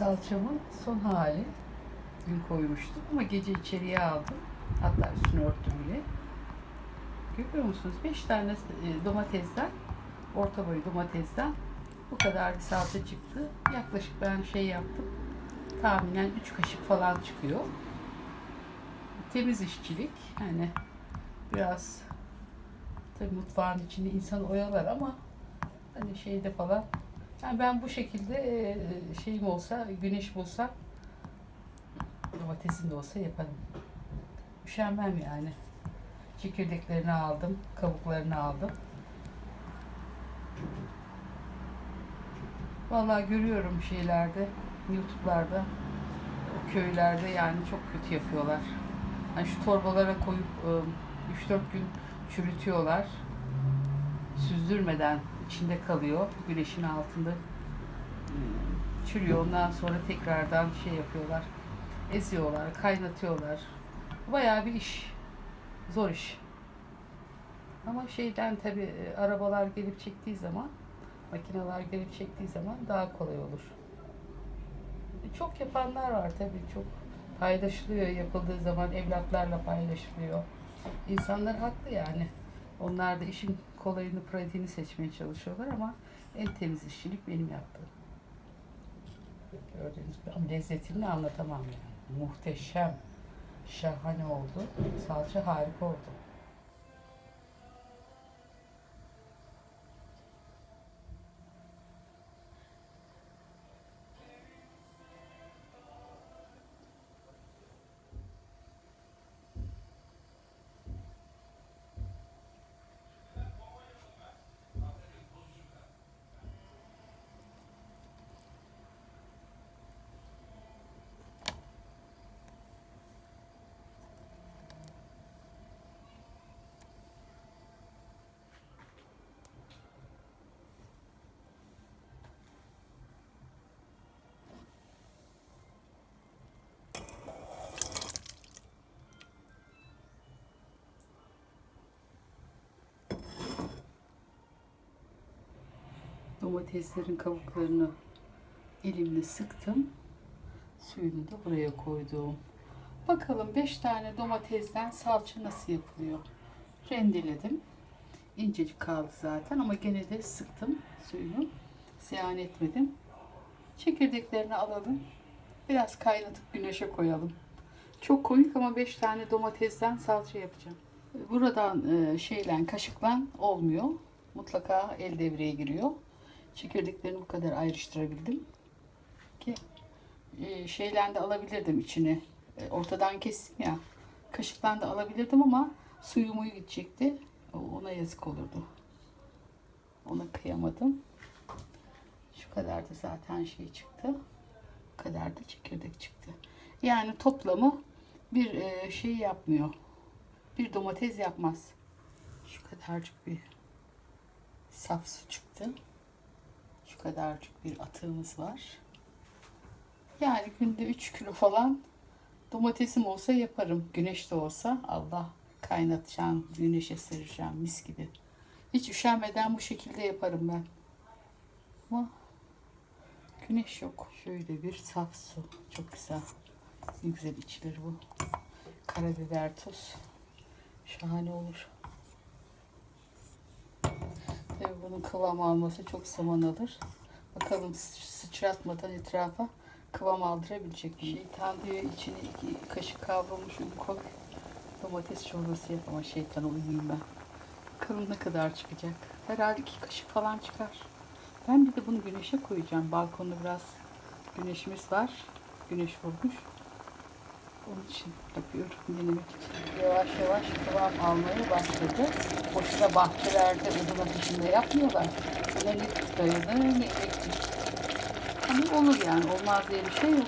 salçamın son hali. Dün koymuştum ama gece içeriye aldım. Hatta üstünü örttüm bile. Görüyor musunuz? 5 tane e, domatesden, orta boy domatesden bu kadar bir salça çıktı. Yaklaşık ben şey yaptım. Tahminen 3 kaşık falan çıkıyor. Temiz işçilik. Yani biraz tabii mutfağın içinde insan oyalar ama hani şeyde falan yani ben bu şekilde e, şeyim olsa, güneş bulsa domatesin de olsa yaparım. Üşenmem yani. Çekirdeklerini aldım, kabuklarını aldım. Vallahi görüyorum şeylerde, YouTube'larda, köylerde yani çok kötü yapıyorlar. Hani şu torbalara koyup e, 3-4 gün çürütüyorlar. Süzdürmeden içinde kalıyor. Güneşin altında e, çürüyor. Ondan sonra tekrardan şey yapıyorlar. Eziyorlar, kaynatıyorlar. Bayağı bir iş. Zor iş. Ama şeyden tabi arabalar gelip çektiği zaman, makineler gelip çektiği zaman daha kolay olur. E, Çok yapanlar var tabi çok paylaşılıyor yapıldığı zaman evlatlarla paylaşılıyor. İnsanlar haklı yani. Onlar da işin kolayını, pratiğini seçmeye çalışıyorlar ama en temiz işçilik benim yaptığım. Gördüğünüz gibi ama lezzetini anlatamam yani. Muhteşem, şahane oldu. Salça harika oldu. Domateslerin kabuklarını elimle sıktım. Suyunu da buraya koydum. Bakalım 5 tane domatesden salça nasıl yapılıyor? Rendeledim. İncecik kaldı zaten ama gene de sıktım suyunu. Ziyan etmedim. Çekirdeklerini alalım. Biraz kaynatıp güneşe koyalım. Çok komik ama 5 tane domatesden salça yapacağım. Buradan e, şeyle kaşıkla olmuyor. Mutlaka el devreye giriyor. Çekirdeklerini bu kadar ayrıştırabildim. Ki e, de alabilirdim içine. E, ortadan kestim ya. Kaşıkla da alabilirdim ama suyu muyu gidecekti. Ona yazık olurdu. Ona kıyamadım. Şu kadar da zaten şey çıktı. Bu kadar da çekirdek çıktı. Yani toplamı bir e, şey yapmıyor. Bir domates yapmaz. Şu kadarcık bir saf su çıktı. Şu kadarcık bir atığımız var. Yani günde 3 kilo falan domatesim olsa yaparım. Güneş de olsa Allah kaynatacağım, güneşe sereceğim mis gibi. Hiç üşenmeden bu şekilde yaparım ben. Ama güneş yok. Şöyle bir saf su. Çok güzel. Ne güzel içilir bu. Karabiber, tuz. Şahane olur. Tabii bunun kıvam alması çok zaman alır. Bakalım sı- sıçratmadan etrafa kıvam aldırabilecek mi? Şeytan diyor içine iki kaşık kavrulmuş un koy. Domates çorbası yap ama şeytan uyuyayım ben. Bakalım ne kadar çıkacak. Herhalde iki kaşık falan çıkar. Ben bir de bunu güneşe koyacağım. Balkonda biraz güneşimiz var. Güneş vurmuş. Onun için yapıyorum denemek için. Yavaş yavaş kıvam almaya başladı. Boşuna bahçelerde odun ateşinde yapmıyorlar. Buna ne dayanır ne elektrik. Ama olur yani olmaz diye bir şey yok.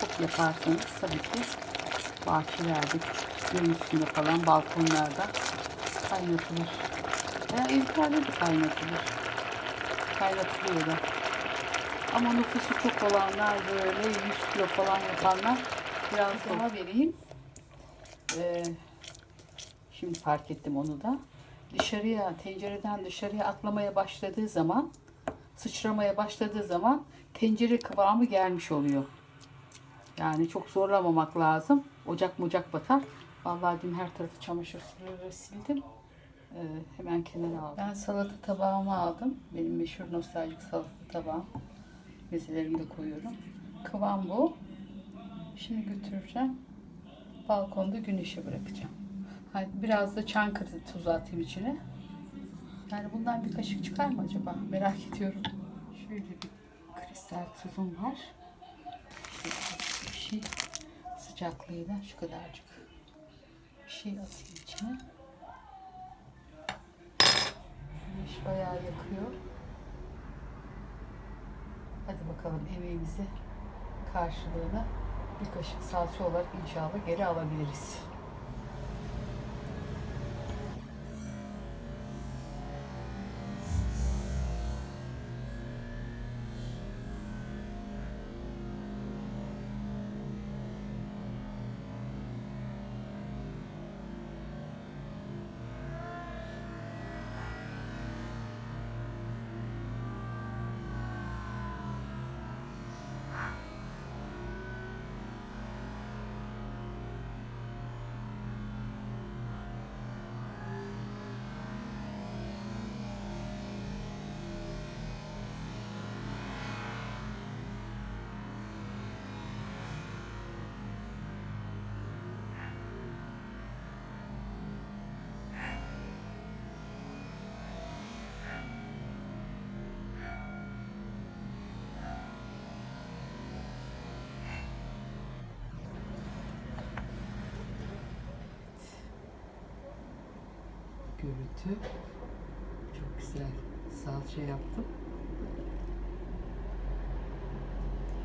Çok yaparsanız tabii ki bahçelerde, gölün üstünde falan balkonlarda kaynatılır. Veya evlerde de kaynatılır. Kaynatılıyor da. Ama nüfusu çok olanlar böyle 100 kilo falan yapanlar biraz daha vereyim. Ee, şimdi fark ettim onu da. Dışarıya, tencereden dışarıya atlamaya başladığı zaman sıçramaya başladığı zaman tencere kıvamı gelmiş oluyor. Yani çok zorlamamak lazım. Ocak mucak batar. Vallahi dün her tarafı çamaşır suyuyla sildim. Ee, hemen kenara aldım. Ben salata tabağımı aldım. Benim meşhur nostaljik salata tabağım. Mezelerimi de koyuyorum. Kıvam bu. Şimdi götüreceğim. Balkonda güneşe bırakacağım. Ha, Biraz da çankırı tuzu atayım içine. Yani bundan bir kaşık çıkar mı acaba? Merak ediyorum. Şöyle bir kristal tuzum var. Bir şey sıcaklığıyla şu kadarcık bir şey atayım içine. Güneş bayağı yakıyor. Hadi bakalım emeğimizi karşılığını bir kaşık salça olarak inşallah geri alabiliriz. Görüntü çok güzel salça yaptım.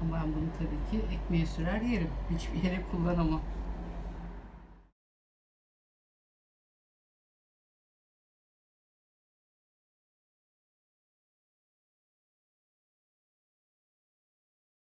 Ama ben bunu tabii ki ekmeğe sürer yerim. Hiçbir yere kullanamam.